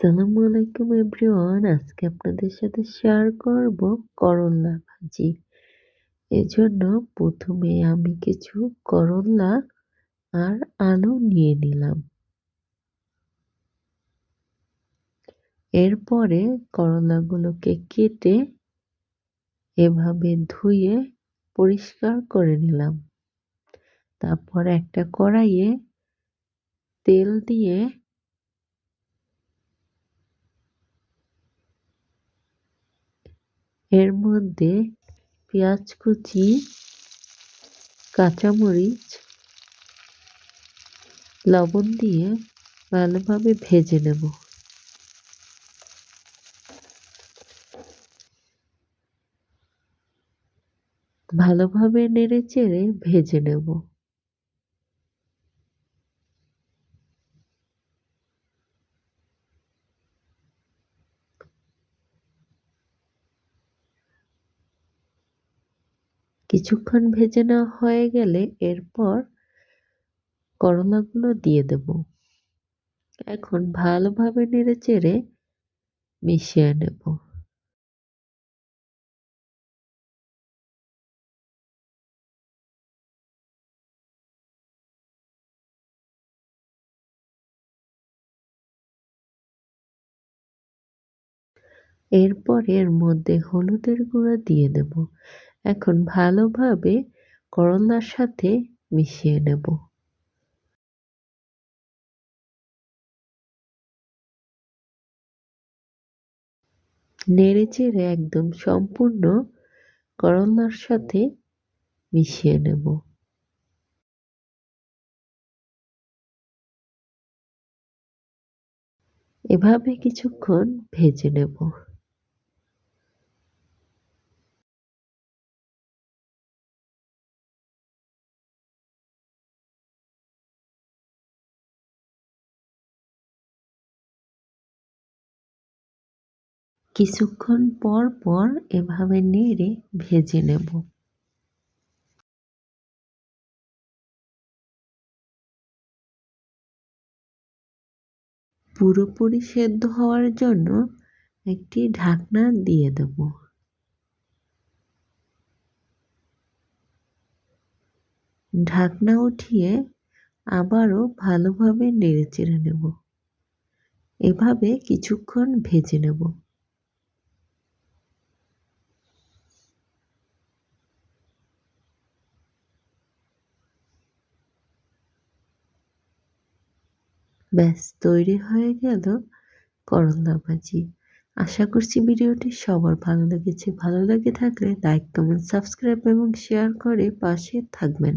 আসসালামু আলাইকুম এভরিওয়ান। আজকে আপনাদের সাথে শেয়ার করব করল্লা ভাজি। এজন্য প্রথমে আমি কিছু করল্লা আর আলু নিয়ে নিলাম। এরপরে করলাগুলোকে কেটে এভাবে ধুয়ে পরিষ্কার করে নিলাম। তারপর একটা কড়াইয়ে তেল দিয়ে এর মধ্যে পেঁয়াজ কুচি, কাঁচামরিচ, লবণ দিয়ে ভালোভাবে ভেজে নেব। ভালোভাবে নেড়ে চেড়ে ভেজে নেব। কিছুক্ষণ ভেজে নেওয়া হয়ে গেলে এরপর করলাগুলো দিয়ে দেব। এখন ভালোভাবে নেড়ে চেড়ে মিশিয়ে নেব। এরপর এর মধ্যে হলুদের গুঁড়া দিয়ে দেব। এখন ভালোভাবে করলার সাথে মিশিয়ে নেব। নেড়েচেড়ে একদম সম্পূর্ণ করলার সাথে মিশিয়ে নেব। এভাবে কিছুক্ষণ ভেজে নেব। কিছুক্ষণ পর পর এভাবে নেড়ে ভেজে নেব। পুরোপুরি সেদ্ধ হওয়ার জন্য একটি ঢাকনা দিয়ে দেব। ঢাকনা উঠিয়ে আবারও ভালোভাবে নেড়ে চেড়ে নেব। এভাবে কিছুক্ষণ ভেজে নেব। ব্যাস, তৈরি হয়ে গেল করলা ভাজি আশা করছি ভিডিওটি সবার ভালো লেগেছে। ভালো লেগে থাকলে লাইক, কমেন্ট, সাবস্ক্রাইব এবং শেয়ার করে পাশে থাকবেন।